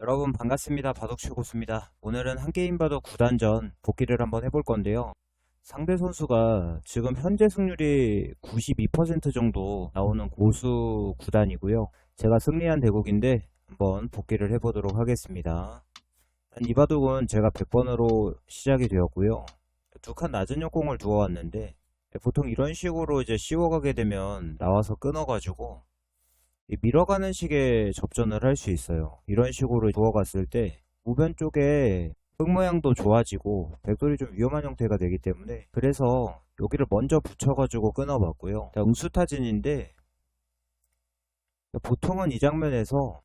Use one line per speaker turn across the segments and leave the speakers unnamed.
여러분 반갑습니다. 바둑치 고수입니다. 오늘은 한 게임 바둑 9단전 복귀를 한번 해볼 건데요. 상대 선수가 지금 현재 승률이 92% 정도 나오는 고수 구단이고요. 제가 승리한 대국인데 한번 복귀를 해보도록 하겠습니다. 이 바둑은 제가 100번으로 시작이 되었고요. 두 칸 낮은 역공을 두어왔는데 보통 이런 식으로 이제 씌워가게 되면 나와서 끊어가지고 이 밀어가는 식의 접전을 할 수 있어요. 이런 식으로 부어갔을 때 우변 쪽에 흙 모양도 좋아지고 백돌이 좀 위험한 형태가 되기 때문에 그래서 여기를 먼저 붙여가지고 끊어봤고요. 자, 응수타진인데 보통은 이 장면에서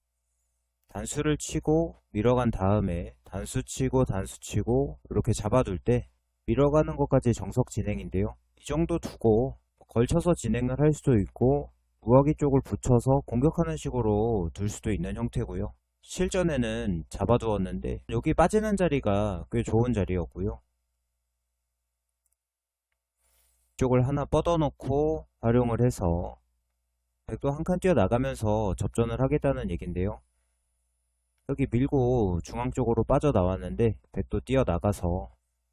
단수를 치고 밀어간 다음에 단수 치고 단수 치고 이렇게 잡아둘 때 밀어가는 것까지 정석 진행인데요. 이 정도 두고 걸쳐서 진행을 할 수도 있고 우아기 쪽을 붙여서 공격하는 식으로 둘 수도 있는 형태고요. 실전에는 잡아두었는데 여기 빠지는 자리가 꽤 좋은 자리였고요. 이쪽을 하나 뻗어놓고 활용을 해서 백도 한 칸 뛰어나가면서 접전을 하겠다는 얘긴데요. 여기 밀고 중앙 쪽으로 빠져나왔는데 백도 뛰어나가서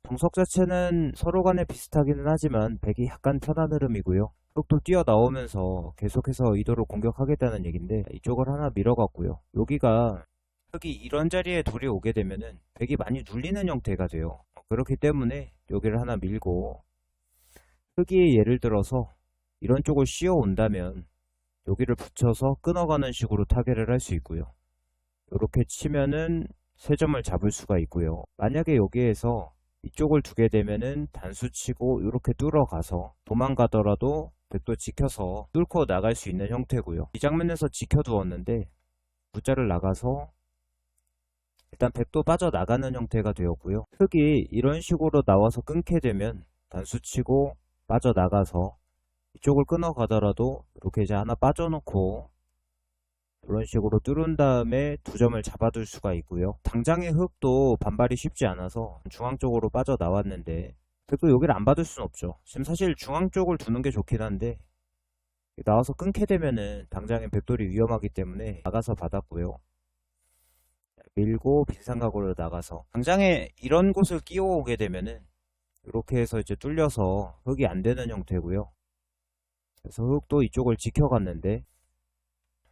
정석 자체는 서로 간에 비슷하기는 하지만 백이 약간 편한 흐름이고요. 흑도 뛰어나오면서 계속해서 이도를 공격하겠다는 얘긴데 이쪽을 하나 밀어갔고요. 여기가 흑이 이런 자리에 돌이 오게 되면은 백이 많이 눌리는 형태가 돼요. 그렇기 때문에 여기를 하나 밀고 흑이 예를 들어서 이런 쪽을 씌워 온다면 여기를 붙여서 끊어가는 식으로 타겟을 할 수 있고요. 이렇게 치면은 세 점을 잡을 수가 있고요. 만약에 여기에서 이쪽을 두게 되면은 단수 치고 이렇게 뚫어가서 도망가더라도 백도 지켜서 뚫고 나갈 수 있는 형태고요. 이 장면에서 지켜두었는데 부자를 나가서 일단 백도 빠져나가는 형태가 되었고요. 흙이 이런 식으로 나와서 끊게 되면 단수 치고 빠져나가서 이쪽을 끊어가더라도 이렇게 이제 하나 빠져놓고 이런 식으로 뚫은 다음에 두 점을 잡아둘 수가 있고요. 당장의 흙도 반발이 쉽지 않아서 중앙 쪽으로 빠져나왔는데 그래도 여기를 안 받을 수는 없죠. 지금 사실 중앙 쪽을 두는 게 좋긴 한데 나와서 끊게 되면은 당장의 백돌이 위험하기 때문에 나가서 받았고요. 밀고 빈상각으로 나가서 당장에 이런 곳을 끼워오게 되면은 이렇게 해서 이제 뚫려서 흙이 안 되는 형태고요. 그래서 흙도 이쪽을 지켜갔는데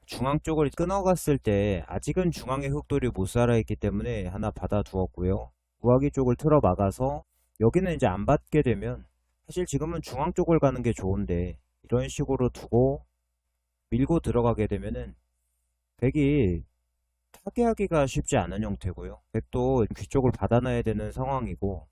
중앙 쪽을 끊어갔을 때 아직은 중앙의 흙돌이 못 살아있기 때문에 하나 받아두었고요. 우아기 쪽을 틀어 막아서 여기는 이제 안 받게 되면 사실 지금은 중앙 쪽을 가는 게 좋은데 이런 식으로 두고 밀고 들어가게 되면은 백이 타개하기가 쉽지 않은 형태고요. 백도 귀쪽을 받아놔야 되는 상황이고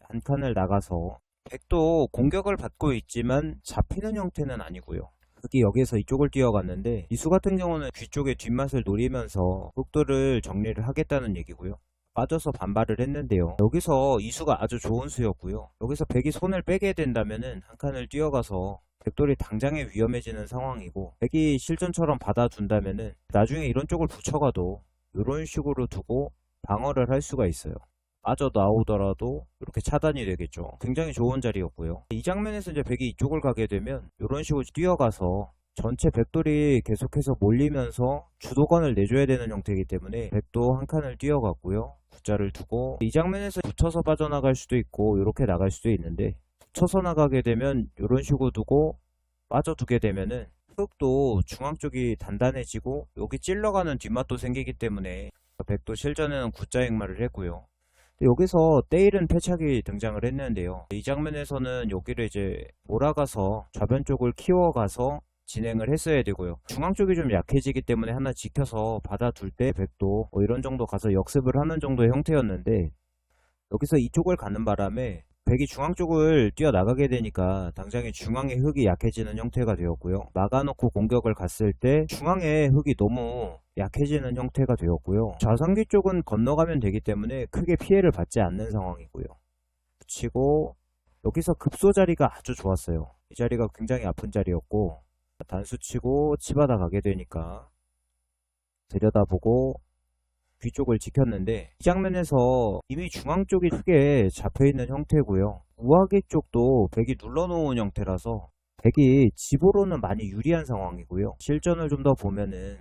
한 칸을 나가서 백도 공격을 받고 있지만 잡히는 형태는 아니고요. 흑이 여기서 이쪽을 뛰어갔는데 이수 같은 경우는 귀 쪽의 뒷맛을 노리면서 흑도를 정리를 하겠다는 얘기고요. 빠져서 반발을 했는데요. 여기서 이수가 아주 좋은 수였고요. 여기서 백이 손을 빼게 된다면은 한 칸을 뛰어가서 백돌이 당장에 위험해지는 상황이고 백이 실전처럼 받아둔다면은 나중에 이런 쪽을 붙여가도 이런 식으로 두고 방어를 할 수가 있어요. 빠져 나오더라도 이렇게 차단이 되겠죠. 굉장히 좋은 자리였고요. 이 장면에서 이제 백이 이쪽을 가게 되면 이런 식으로 뛰어가서 전체 백돌이 계속해서 몰리면서 주도권을 내줘야 되는 형태이기 때문에 백도 한 칸을 뛰어갔고요. 구자를 두고 이 장면에서 붙여서 빠져나갈 수도 있고 이렇게 나갈 수도 있는데 붙여서 나가게 되면 이런 식으로 두고 빠져두게 되면은 흙도 중앙 쪽이 단단해지고 여기 찔러가는 뒷맛도 생기기 때문에 백도 실전에는 구자 행마를 했고요. 여기서 때일은 패착이 등장을 했는데요. 이 장면에서는 여기를 이제 몰아가서 좌변 쪽을 키워가서 진행을 했어야 되고요. 중앙 쪽이 좀 약해지기 때문에 하나 지켜서 받아둘 때 백도 뭐 이런 정도 가서 역습을 하는 정도의 형태였는데 여기서 이쪽을 가는 바람에 백이 중앙 쪽을 뛰어나가게 되니까 당장에 중앙의 흙이 약해지는 형태가 되었고요. 막아놓고 공격을 갔을 때 중앙의 흙이 너무 약해지는 형태가 되었고요. 좌상기 쪽은 건너가면 되기 때문에 크게 피해를 받지 않는 상황이고요. 붙이고 여기서 급소 자리가 아주 좋았어요. 이 자리가 굉장히 아픈 자리였고 단수 치고 치받아 가게 되니까 들여다보고 귀 쪽을 지켰는데 이 장면에서 이미 중앙 쪽이 크게 잡혀있는 형태고요. 우아기 쪽도 백이 눌러놓은 형태라서 백이 집으로는 많이 유리한 상황이고요. 실전을 좀 더 보면은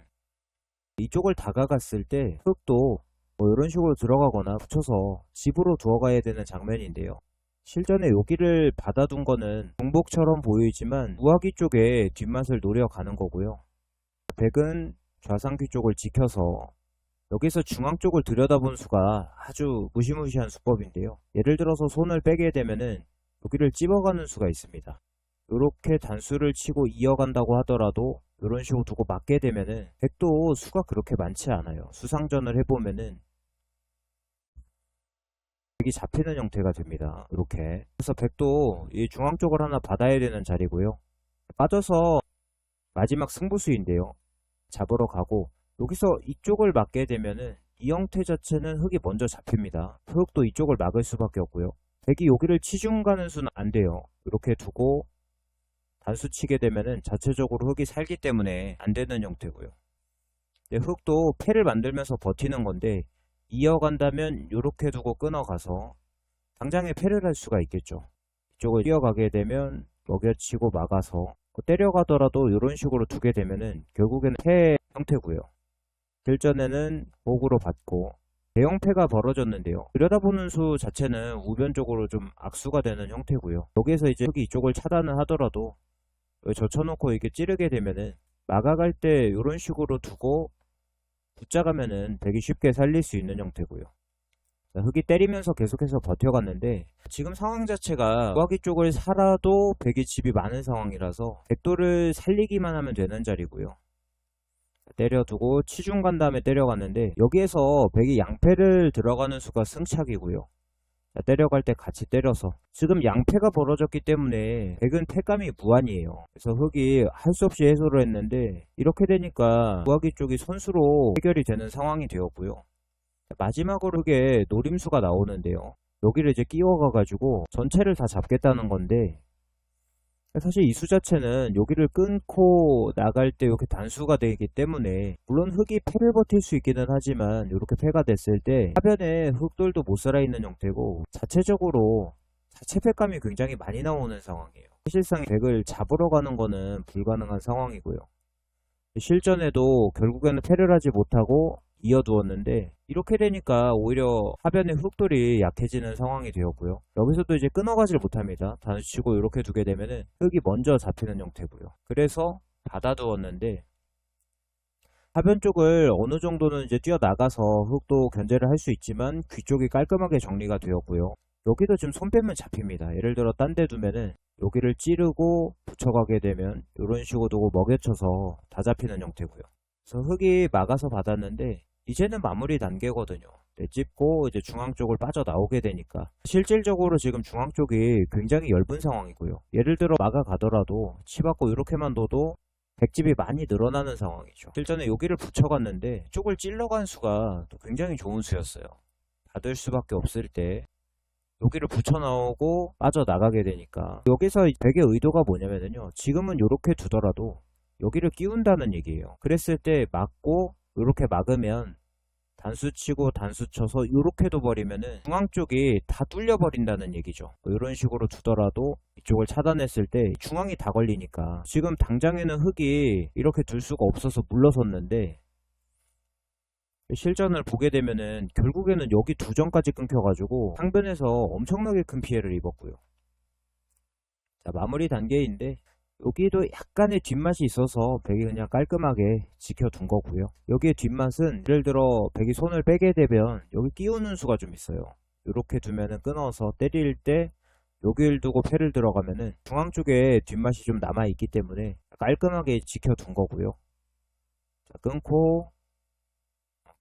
이쪽을 다가갔을 때 흙도 뭐 이런 식으로 들어가거나 붙여서 집으로 두어가야 되는 장면인데요. 실전에 여기를 받아둔 거는 공복처럼 보이지만 우아기 쪽에 뒷맛을 노려가는 거고요. 백은 좌상귀 쪽을 지켜서 여기서 중앙 쪽을 들여다본 수가 아주 무시무시한 수법인데요. 예를 들어서 손을 빼게 되면은 여기를 찝어가는 수가 있습니다. 이렇게 단수를 치고 이어간다고 하더라도 이런 식으로 두고 맞게 되면은 백도 수가 그렇게 많지 않아요. 수상전을 해보면은 백이 잡히는 형태가 됩니다. 이렇게. 그래서 백도 이 중앙 쪽을 하나 받아야 되는 자리고요. 빠져서 마지막 승부수인데요. 잡으러 가고 여기서 이쪽을 막게 되면은 이 형태 자체는 흙이 먼저 잡힙니다. 흙도 이쪽을 막을 수밖에 없고요. 백이 여기를 치중 가는 수는 안 돼요. 이렇게 두고 단수 치게 되면은 자체적으로 흙이 살기 때문에 안 되는 형태고요. 근데 흙도 패를 만들면서 버티는 건데 이어간다면 이렇게 두고 끊어가서 당장에 패를 할 수가 있겠죠. 이쪽을 뛰어가게 되면 먹여치고 막아서 때려가더라도 이런 식으로 두게 되면은 결국에는 패 형태고요. 실전에는 목으로 받고 대형패가 벌어졌는데요. 들여다보는 수 자체는 우변적으로 좀 악수가 되는 형태고요. 여기에서 이제 흙이 이쪽을 차단을 하더라도 젖혀놓고 이렇게 찌르게 되면은 막아갈 때 이런 식으로 두고 붙잡으면은 백이 쉽게 살릴 수 있는 형태고요. 자, 흙이 때리면서 계속해서 버텨갔는데 지금 상황 자체가 우아기 쪽을 살아도 백이 집이 많은 상황이라서 백도를 살리기만 하면 되는 자리고요. 때려두고 치중 간 다음에 때려갔는데 여기에서 백이 양패를 들어가는 수가 승착이고요. 자, 때려갈 때 같이 때려서 지금 양패가 벌어졌기 때문에 백은 패감이 무한이에요. 그래서 흑이 할 수 없이 해소를 했는데 이렇게 되니까 우아기 쪽이 선수로 해결이 되는 상황이 되었고요. 마지막으로 흑에 노림수가 나오는데요. 여기를 이제 끼워가 가지고 전체를 다 잡겠다는 건데 사실 이수 자체는 여기를 끊고 나갈 때 이렇게 단수가 되기 때문에 물론 흙이 패를 버틸 수 있기는 하지만 이렇게 패가 됐을 때 하변에 흙돌도 못 살아있는 형태고 자체적으로 자체 패감이 굉장히 많이 나오는 상황이에요. 사실상 백을 잡으러 가는 거는 불가능한 상황이고요. 실전에도 결국에는 패를 하지 못하고 이어두었는데 이렇게 되니까 오히려 하변의 흙돌이 약해지는 상황이 되었고요. 여기서도 이제 끊어가지를 못합니다. 단수치고 이렇게 두게 되면은 흙이 먼저 잡히는 형태고요. 그래서 받아두었는데 하변 쪽을 어느 정도는 이제 뛰어나가서 흙도 견제를 할 수 있지만 귀 쪽이 깔끔하게 정리가 되었고요. 여기도 지금 손 빼면 잡힙니다. 예를 들어 딴 데 두면은 여기를 찌르고 붙여가게 되면 이런 식으로 두고 먹여쳐서 다 잡히는 형태고요. 그래서 흙이 막아서 받았는데 이제는 마무리 단계거든요. 네, 찝고 이제 중앙 쪽을 빠져나오게 되니까 실질적으로 지금 중앙 쪽이 굉장히 엷은 상황이고요. 예를 들어 막아가더라도 치받고 이렇게만 둬도 백집이 많이 늘어나는 상황이죠. 실전에 여기를 붙여갔는데 쪽을 찔러간 수가 또 굉장히 좋은 수였어요. 받을 수밖에 없을 때 여기를 붙여나오고 빠져나가게 되니까 여기서 백의 의도가 뭐냐면요. 지금은 이렇게 두더라도 여기를 끼운다는 얘기예요. 그랬을 때 막고 이렇게 막으면 단수 치고 단수 쳐서 이렇게 둬버리면은 중앙 쪽이 다 뚫려 버린다는 얘기죠. 이런 식으로 두더라도 이쪽을 차단했을 때 중앙이 다 걸리니까 지금 당장에는 흙이 이렇게 둘 수가 없어서 물러섰는데 실전을 보게 되면은 결국에는 여기 두 점까지 끊겨가지고 상변에서 엄청나게 큰 피해를 입었고요. 자 마무리 단계인데 여기도 약간의 뒷맛이 있어서 백이 그냥 깔끔하게 지켜둔 거고요. 여기에 뒷맛은 예를 들어 백이 손을 빼게 되면 여기 끼우는 수가 좀 있어요. 이렇게 두면은 끊어서 때릴 때 여기를 두고 패를 들어가면은 중앙 쪽에 뒷맛이 좀 남아있기 때문에 깔끔하게 지켜둔 거고요. 자, 끊고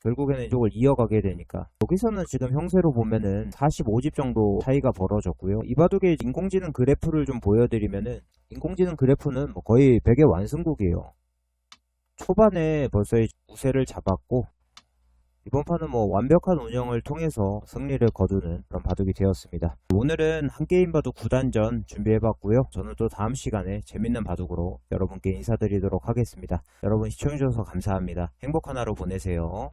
결국에는 이쪽을 이어가게 되니까 여기서는 지금 형세로 보면은 45집 정도 차이가 벌어졌고요. 이바둑의 인공지능 그래프를 좀 보여드리면은 인공지능 그래프는 뭐 거의 100의 완승국이에요. 초반에 벌써 우세를 잡았고 이번 판은 뭐 완벽한 운영을 통해서 승리를 거두는 그런 바둑이 되었습니다. 오늘은 한 게임 바둑 9단전 준비해봤고요. 저는 또 다음 시간에 재밌는 바둑으로 여러분께 인사드리도록 하겠습니다. 여러분 시청해주셔서 감사합니다. 행복한 하루 보내세요.